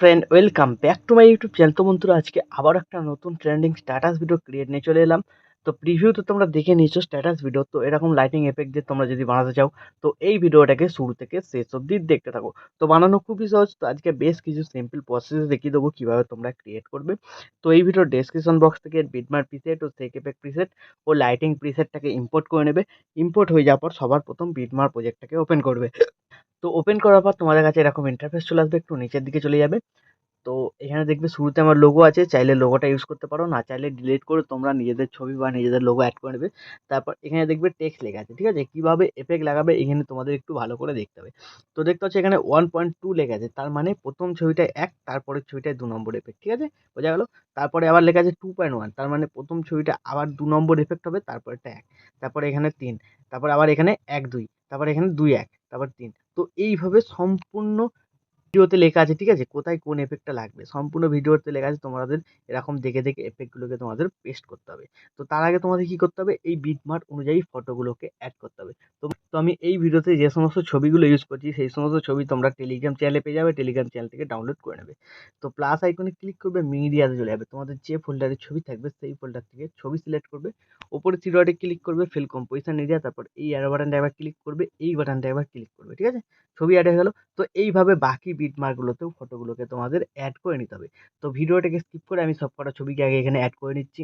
Friend welcome back to my YouTube channel তো বন্ধুরা, আজকে আবার একটা নতুন ট্রেন্ডিং স্ট্যাটাস ভিডিও ক্রিয়েট নিয়ে চলে এলাম। তো প্রিভিউ তো তোমরা দেখে নিয়েছো স্ট্যাটাস ভিডিও তো এরকম লাইটিং এফেক্ট দিয়ে তোমরা যদি বানাতে চাও, তো এই ভিডিওটাকে শুরু থেকে শেষ অবধি দেখতে থাকো। তো বানানো খুবই সহজ, তো আজকে বেশ কিছু সিম্পল প্রসেস দেখিয়ে দেবো কীভাবে তোমরা ক্রিয়েট করবে। তো এই ভিডিওর ডেসক্রিপশন বক্স থেকে বিটমার প্রিসেট ও সেক এফেক্ট প্রিসেট ও লাইটিং প্রিসেটটাকে ইম্পোর্ট করে নেবে। ইম্পোর্ট হয়ে যাওয়ার পর সবার প্রথম বিটমার প্রজেক্টটাকে ওপেন করবে। তো ওপেন করার পর তোমাদের কাছে এরকম ইন্টারফেস চলে আসবে, একটু নিচের দিকে চলে যাবে। তো এখানে দেখবে শুরুতে আমার লোগো আছে, চাইলে লোগোটা ইউজ করতে পারো, না চাইলে ডিলিট করে তোমরা নিজেদের ছবি বা নিজেদের লোগো অ্যাড করে নেবে। তারপর এখানে দেখবে টেক্সট লেখা আছে, ঠিক আছে? কীভাবে এফেক্ট লাগাবে এখানে তোমাদের একটু ভালো করে দেখতে হবে। তো দেখতে হচ্ছে এখানে ওয়ান পয়েন্ট টু লেখা আছে, তার মানে প্রথম ছবিটায় এক, তারপরের ছবিটায় দু নম্বর এফেক্ট ঠিক আছে? বোঝা গেল? তারপরে আবার লেখা আছে টু পয়েন্ট ওয়ান তার মানে প্রথম ছবিটা আবার দু নম্বর এফেক্ট হবে তারপরেরটা এক, তারপরে এখানে তিন, তারপর আবার এখানে এক, দুই, তারপর এখানে দুই, এক তারপর তিন। তো এইভাবে সম্পূর্ণ ভিডিওতে লেখা আছে, ঠিক আছে? কোথায় কোন এফেক্টটা লাগবে? সম্পূর্ণ ভিডিওতে লেখা আছে, তোমাদের এরকম দেখে দেখে এফেক্টগুলোকে তোমাদের পেস্ট করতে হবে। তো তার আগে তোমাদের কী করতে হবে? এই বিটমার্ক অনুযায়ী ফটোগুলোকে অ্যাড করতে হবে। তো তো আমি এই ভিডিওতে যে সমস্ত ছবিগুলো ইউজ করছি, সেই সমস্ত ছবি তোমরা টেলিগ্রাম চ্যানেলে পেয়ে যাবে। টেলিগ্রাম চ্যানেল থেকে ডাউনলোড করে নেবে। তো প্লাস আইকনে ক্লিক করবে মিডিয়াতে চলে যাবে। তোমাদের যে ফোল্ডারে ছবি থাকবে, সেই ফোল্ডার থেকে ছবি সিলেক্ট করবে। ওপরে থ্রি ক্লিক করবে ফিল কম্পোজিশন এরিয়া তারপর এই অ্যারো বাটনটা একবার ক্লিক করবে, এই বাটনটা একবার ক্লিক করবে, ঠিক আছে? ছবি অ্যাড হয়ে গেল। তো এইভাবে বাকি বিট মার্কগুলোতেও ফটোগুলোকে তোমাদের অ্যাড করে নিতে হবে। তো ভিডিওটাকে স্কিপ করে আমি সব কটা ছবিকে আগে এখানে অ্যাড করে নিচ্ছি।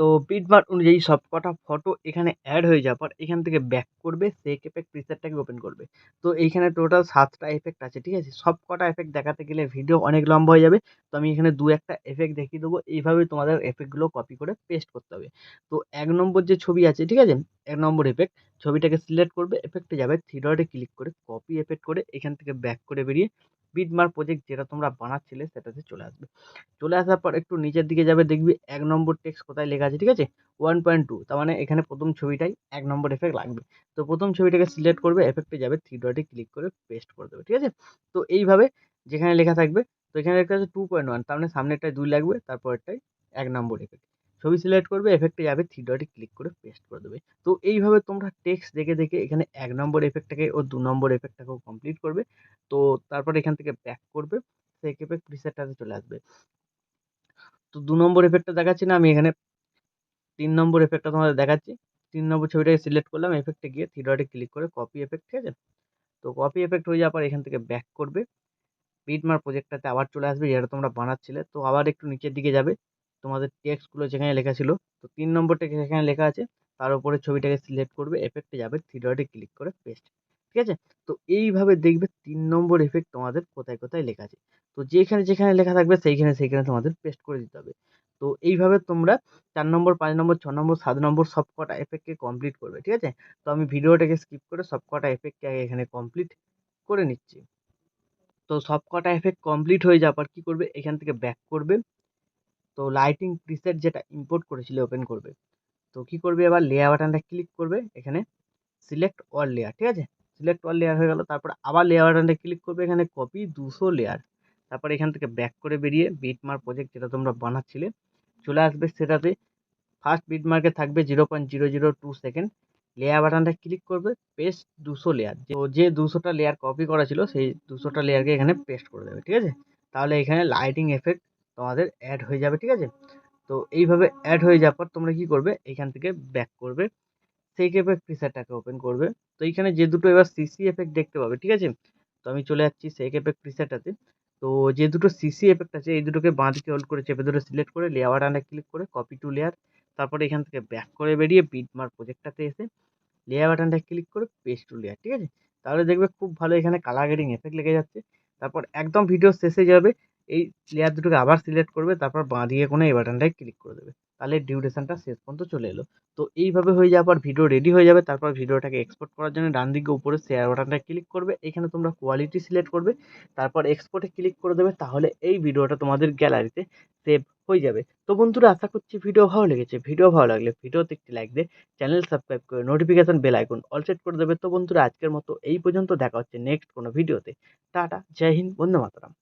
তো বিট মার্ক অনুযায়ী সব কটা ফটো এখানে অ্যাড হয়ে যাওয়ার পর এখান থেকে ব্যাক করবে সেক এফেক্ট প্রিসেটটাকে ওপেন করবে। তো এইখানে টোটাল সাতটা এফেক্ট আছে, ঠিক আছে? সব কটা এফেক্ট দেখাতে গেলে ভিডিও অনেক লম্বা হয়ে যাবে। তো আমি এখানে দু একটা এফেক্ট দেখিয়ে দেবো। এইভাবে তোমাদের এফেক্টগুলো কপি করে পেস্ট করতে হবে। তো এক নম্বর যে ছবি আছে, ঠিক আছে? এক নম্বর এফেক্ট ছবিটাকে সিলেক্ট করবে। এফেক্টে যাবে থ্রি ডটে ক্লিক করে কপি এফেক্ট করে এখান থেকে ব্যাক করে বেরিয়ে বিটমার্ক প্রজেক্ট যেটা তোমরা বানাচ্ছিলে সেটাতে চলে আসবে। চলে আসার পর একটু নিচের দিকে যাবে, দেখবি এক নম্বর টেক্সট কোথায় লেখা আছে, ঠিক আছে? ওয়ান পয়েন্ট টু তার মানে এখানে প্রথম ছবিটাই এক নম্বর এফেক্ট লাগবে। তো প্রথম ছবিটাকে সিলেক্ট করবে এফেক্টে যাবে থ্রি ডটে ক্লিক করে পেস্ট করে দেবে, ঠিক আছে? তো এইভাবে যেখানে লেখা থাকবে, তো এখানে লেখা আছে টু পয়েন্ট ওয়ান তার মানে সামনেরটায় দুই লাগবে, তারপরেরটায় এক নম্বর এফেক্ট ছবি সিলেক্ট করবে এফেক্টে যাবে থ্রি ডটে ক্লিক করে পেস্ট করে দেবে। তো এইভাবে তোমরা টেক্সট দেখে দেখে এখানে এক নম্বর এফেক্টটাকে ও দু নম্বর এফেক্টটাকেও কমপ্লিট করবে। তো তারপর এখান থেকে ব্যাক করবে সেক এফেক্ট প্রিসেটটাতে চলে আসবে। তো দু নম্বর এফেক্টটা দেখাচ্ছি না, আমি এখানে তিন নম্বর এফেক্টটা তোমাদের দেখাচ্ছি। তিন নম্বর ছবিটাকে সিলেক্ট করলাম এফেক্টে গিয়ে থ্রি ডটে ক্লিক করে কপি এফেক্ট ঠিক আছে? তো কপি এফেক্ট হয়ে যাওয়ার পর এখান থেকে ব্যাক করবে। বিটমার প্রজেক্টটাতে আবার চলে আসবে, যেটা তোমরা বানাচ্ছিলে। তো আবার একটু নিচের দিকে যাবে। তোমাদের টেক্সটগুলো যেখানে লেখা ছিল, তো তিন নম্বর নম্বরটা যেখানে লেখা আছে, তার উপরে ছবিটাকে সিলেক্ট করবে এফেক্টে যাবে থ্রি ডটে ক্লিক করে পেস্ট ঠিক আছে? তো এইভাবে দেখবে তিন নম্বর এফেক্ট তোমাদের কোথায় কোথায় লেখা আছে। তো যেখানে যেখানে লেখা থাকবে, সেইখানে সেইখানে তোমাদের পেস্ট করে দিতে হবে। তো এইভাবে তোমরা চার নম্বর, পাঁচ নম্বর, ছ নম্বর, সাত নম্বর সব কটা এফেক্টকে কমপ্লিট করবে, ঠিক আছে? তো আমি ভিডিওটাকে স্কিপ করে সব কটা এফেক্টকে এখানে কমপ্লিট করে নিচ্ছি। তো সব কটা এফেক্ট কমপ্লিট হয়ে যাওয়ার পর কী করবে? এখান থেকে ব্যাক করবে। তো লাইটিং প্রিসেট যেটা ইম্পোর্ট করেছিলে ওপেন করবে, তো কী করবে? এবার লেয়ার বাটনটা ক্লিক করবে, এখানে সিলেক্ট অল লেয়ার ঠিক আছে? সিলেক্ট অল লেয়ার হয়ে গেল, তারপর আবার লেয়ার বাটনটা ক্লিক করবে, এখানে কপি দুশো লেয়ার তারপর এখান থেকে ব্যাক করে বেরিয়ে বিটমার প্রজেক্ট যেটা তোমরা বানাচ্ছিলে, চলে আসবে সেটাতে ফার্স্ট বিটমার্কে থাকবে zero point zero zero two second layer বাটনটা ক্লিক করবে পেস্ট দুশো লেয়ার তো যে দুশোটা লেয়ার কপি করা ছিল, সেই দুশোটা লেয়ারকে এখানে পেস্ট করে দেবে, ঠিক আছে? তাহলে এখানে লাইটিং এফেক্ট তোমাদের অ্যাড হয়ে যাবে, ঠিক আছে? তো এইভাবে অ্যাড হয়ে যাওয়ার পর তোমরা কি করবে? এখান থেকে ব্যাক করবে। সেই এফেক্ট প্রিসেটটাকে ওপেন করবে। তো এইখানে যে দুটো এবার সিসি এফেক্ট দেখতে পাবে, ঠিক আছে? তো আমি চলে যাচ্ছি সেই এফেক্ট প্রিসেটটাতে তো যে দুটো সিসি এফেক্ট আছে, এই দুটোকে বাঁ দিকে হোল্ড করে চেপে ধরে সিলেক্ট করে লেয়ার বাটনে ক্লিক করে কপি টু লেয়ার তারপরে এখান থেকে ব্যাক করে বেরিয়ে বিটমার প্রজেক্টটাতে এসে লেয়ার বাটনটা ক্লিক করে পেস্ট টু লেয়ার ঠিক আছে? তাহলে দেখবে খুব ভালো এখানে কালার গ্রেডিং এফেক্ট লেগে যাচ্ছে। তারপর একদম ভিডিও শেষে যাবে। এই লেয়ার দুটোকে আবার সিলেক্ট করবে, তারপর বাঁ দিয়ে কোনো এই বাটনটায় ক্লিক করে দেবে। তাহলে ডিউরেশনটা শেষ পর্যন্ত চলে এলো। তো এইভাবে হয়ে যাওয়ার পর ভিডিও রেডি হয়ে যাবে, তারপর ভিডিওটাকে এক্সপোর্ট করার জন্য ডান দিকে উপরে শেয়ার বাটনটা ক্লিক করবে। এখানে তোমরা কোয়ালিটি সিলেক্ট করবে, তারপর এক্সপোর্টে ক্লিক করে দেবে, তাহলে এই ভিডিওটা তোমাদের গ্যালারিতে সেভ হয়ে যাবে। তো বন্ধুরা, আশা করছি ভিডিও ভালো লেগেছে। ভিডিও ভালো লাগলে ভিডিওতে একটি লাইক দিয়ে চ্যানেল সাবস্ক্রাইব করে notification bell icon all set করে দেবে। তো বন্ধুরা, আজকের মতো এই পর্যন্ত। দেখা হচ্ছে নেক্সট কোনো ভিডিওতে টাটা, জয় হিন্দ, বন্দে মাতরম।